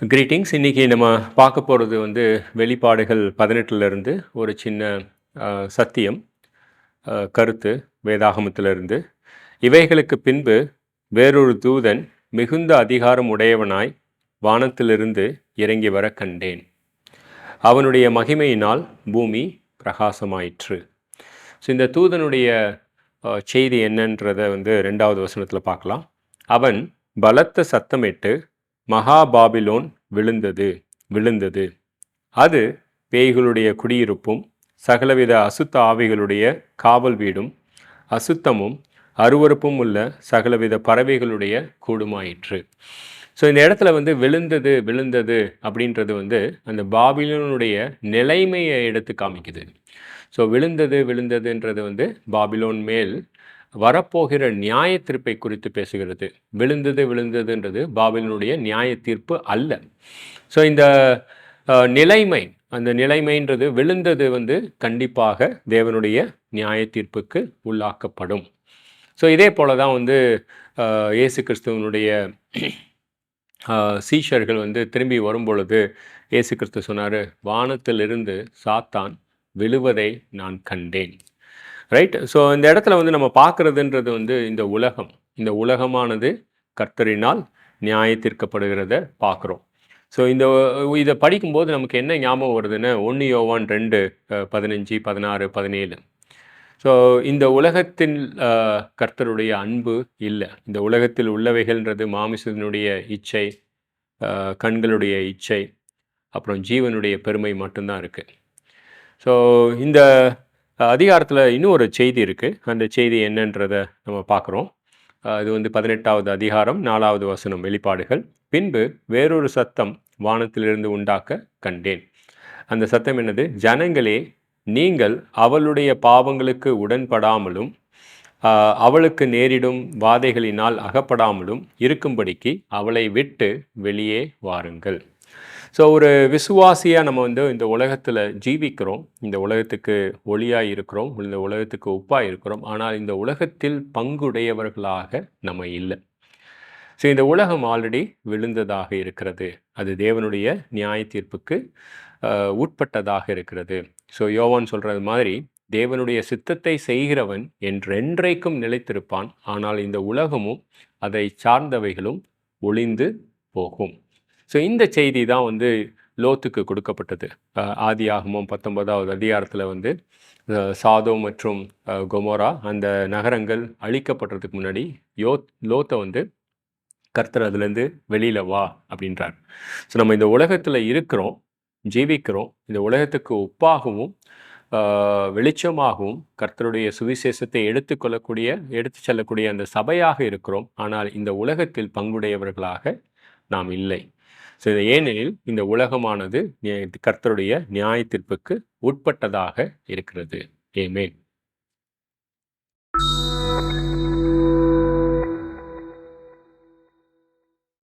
Greetings இன்றைக்கி நம்ம பார்க்க போகிறது வந்து வெளிப்பாடுகள் பதினெட்டுலேருந்து ஒரு சின்ன சத்தியம் கருத்து வேதாகமத்திலிருந்து. இவைகளுக்கு பின்பு வேறொரு தூதன் மிகுந்த அதிகாரம் உடையவனாய் வானத்திலிருந்து இறங்கி வர கண்டேன். அவனுடைய மகிமையினால் பூமி பிரகாசமாயிற்று. ஸோ இந்த தூதனுடைய செய்தி என்னன்றதை வந்து ரெண்டாவது வசனத்தில் பார்க்கலாம். அவன் பலத்த சத்தமிட்டு மகா பாபிலோன் விழுந்தது விழுந்தது. அது பேய்களுடைய குடியிருப்பும் சகலவித அசுத்த ஆவிகளுடைய காவல் வீடும் அசுத்தமும் அருவருப்பும் உள்ள சகலவித பறவைகளுடைய கூடுமாயிற்று. ஸோ இந்த இடத்துல வந்து விழுந்தது விழுந்தது அப்படின்றது வந்து அந்த பாபிலோனுடைய நிலைமையை எடுத்து காமிக்குது. ஸோ விழுந்தது விழுந்ததுன்றது வந்து பாபிலோன் மேல் வரப்போகிற நியாய தீர்ப்பை குறித்து பேசுகிறது. விழுந்தது விழுந்ததுன்றது பாபிலினுடைய நியாய தீர்ப்பு அல்ல. ஸோ இந்த நிலைமை அந்த நிலைமைன்றது விழுந்தது வந்து கண்டிப்பாக தேவனுடைய நியாய தீர்ப்புக்கு உள்ளாக்கப்படும். ஸோ இதே போல தான் வந்து இயேசு கிறிஸ்துவனுடைய சீஷர்கள் வந்து திரும்பி வரும்பொழுது இயேசு கிறிஸ்து சொன்னார் வானத்திலிருந்து சாத்தான் விழுவதை நான் கண்டேன். ரைட் ஸோ இந்த இடத்துல வந்து நம்ம பார்க்குறதுன்றது வந்து இந்த உலகம். இந்த உலகமானது கர்த்தரினால் நியாயத்திற்கப்படுகிறத பார்க்குறோம். ஸோ இந்த இதை படிக்கும்போது நமக்கு என்ன ஞாபகம் வருதுன்னு ஒன்று யோவான் ரெண்டு பதினஞ்சு பதினாறு பதினேழு. ஸோ இந்த உலகத்தின் கர்த்தருடைய அன்பு இல்லை. இந்த உலகத்தில் உள்ளவைகள்ன்றது மாமிசத்தினுடைய இச்சை கண்களுடைய இச்சை அப்புறம் ஜீவனுடைய பெருமை மட்டும்தான் இருக்குது ஸோ இந்த அதிகாரத்தில் இன்னும் ஒரு செய்தி இருக்குது அந்த செய்தி என்னன்றதை நம்ம பார்க்குறோம். இது வந்து பதினெட்டாவது அதிகாரம் நாலாவது வசனம் வெளிப்பாடுகள். பின்பு வேறொரு சத்தம் வானத்திலிருந்து உண்டாக்க கண்டேன். அந்த சத்தம் என்னது? ஜனங்களே நீங்கள் அவளுடைய பாவங்களுக்கு உடன்படாமலும் அவளுக்கு நேரிடும் வாதைகளினால் அகப்படாமலும் இருக்கும்படிக்கு அவளை விட்டு வெளியே வாருங்கள். ஸோ ஒரு விசுவாசியாக நம்ம வந்து இந்த உலகத்தில் ஜீவிக்கிறோம். இந்த உலகத்துக்கு ஒளியாக இருக்கிறோம். இந்த உலகத்துக்கு உப்பாக இருக்கிறோம். ஆனால் இந்த உலகத்தில் பங்குடையவர்களாக நம்ம இல்லை. ஸோ இந்த உலகம் ஆல்ரெடி விழுந்ததாக இருக்கிறது. அது தேவனுடைய நியாய தீர்ப்புக்கு உட்பட்டதாக இருக்கிறது. ஸோ யோவான் சொல்கிறது மாதிரி தேவனுடைய சித்தத்தை செய்கிறவன் என்றென்றைக்கும் நிலைத்திருப்பான். ஆனால் இந்த உலகமும் அதை சார்ந்தவைகளும் ஒளிந்து போகும். ஸோ இந்த செய்தி தான் வந்து லோத்துக்கு கொடுக்கப்பட்டது. ஆதி ஆகமும் பத்தொன்பதாவது அதிகாரத்தில் வந்து சாதோ மற்றும் கொமோரா அந்த நகரங்கள் அழிக்கப்படுறதுக்கு முன்னாடி யோத் லோத்தை வந்து கர்த்தர் அதுலேருந்து வெளியில் வா அப்படின்றார். ஸோ நம்ம இந்த உலகத்தில் இருக்கிறோம் ஜீவிக்கிறோம் இந்த உலகத்துக்கு உப்பாகவும் வெளிச்சமாகவும் கர்த்தருடைய சுவிசேஷத்தை எடுத்துக்கொள்ளக்கூடிய எடுத்து செல்லக்கூடிய அந்த சபையாக இருக்கிறோம். ஆனால் இந்த உலகத்தில் பங்குடையவர்களாக நாம் இல்லை. ஸோ இது ஏனெனில் இந்த உலகமானது கர்த்தருடைய நியாய தீர்ப்புக்கு உட்பட்டதாக இருக்கிறது. ஏமேன்